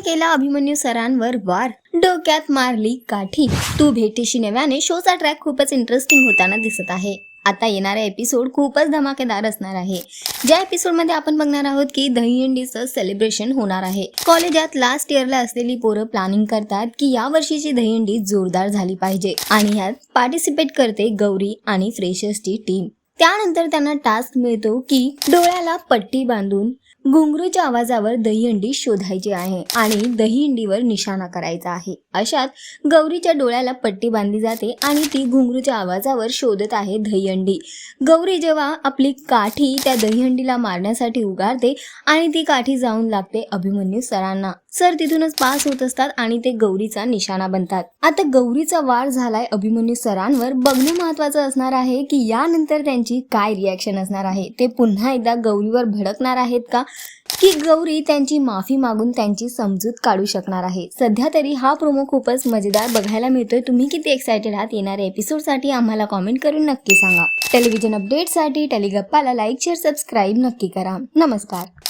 केला अभिमन्यू सरांवर वार. डोक्यात मारली काठी तू भेटीशी नव्याने शोचा ट्रॅक खूपच इंटरेस्टिंग होताना दिसत आहे. आता येणारा एपिसोड खूपच धमाकेदार असणार आहे. ज्या एपिसोडमध्ये आपण बघणार आहोत की दहीहंडीचं सेलिब्रेशन होणार आहे. कॉलेजात लास्ट इयरला असलेली पोरं प्लॅनिंग करतात की या वर्षीची दहीहंडी जोरदार झाली पाहिजे. आणि ह्यात पार्टिसिपेट करते गौरी आणि फ्रेशर्सची टीम त्यानंतर त्यांना टास्क मिळतो की डोळ्याला पट्टी बांधून घुंगरूच्या आवाजावर दहीहंडी शोधायची आहे आणि दहीहंडीवर निशाणा करायचा आहे. अशात गौरीच्या डोळ्याला पट्टी बांधली जाते आणि ती घुंगरूच्या आवाजावर शोधत आहे दहीहंडी. गौरी जेव्हा आपली काठी त्या दहीहंडीला मारण्यासाठी उगारते आणि ती काठी जाऊन लागते अभिमन्यू सरांना. सर तिथूनच पास होत असतात आणि ते गौरीचा निशाणा बनतात. आता गौरीचा वार झालाय अभिमन्यू सरांवर. बघणं महत्वाचं असणार आहे की यानंतर त्यांची त्यांची काय रिॲक्शन असणार आहे? ते पुन्हा एकदा गौरीवर भडकणार आहेत का? की गौरी त्यांची माफी मागून त्यांची समजूत काढू शकणार आहे? सध्या तरी हा प्रोमो खूपच मजेदार बघायला मिळतोय. तुम्ही किती एक्सायटेड आहात? येणाऱ्या एपिसोडसाठी आम्हाला कॉमेंट करून नक्की सांगा. टेलिव्हिजन अपडेटसाठी टेलिगप्पाला लाईक शेअर सबस्क्राईब नक्की करा. नमस्कार.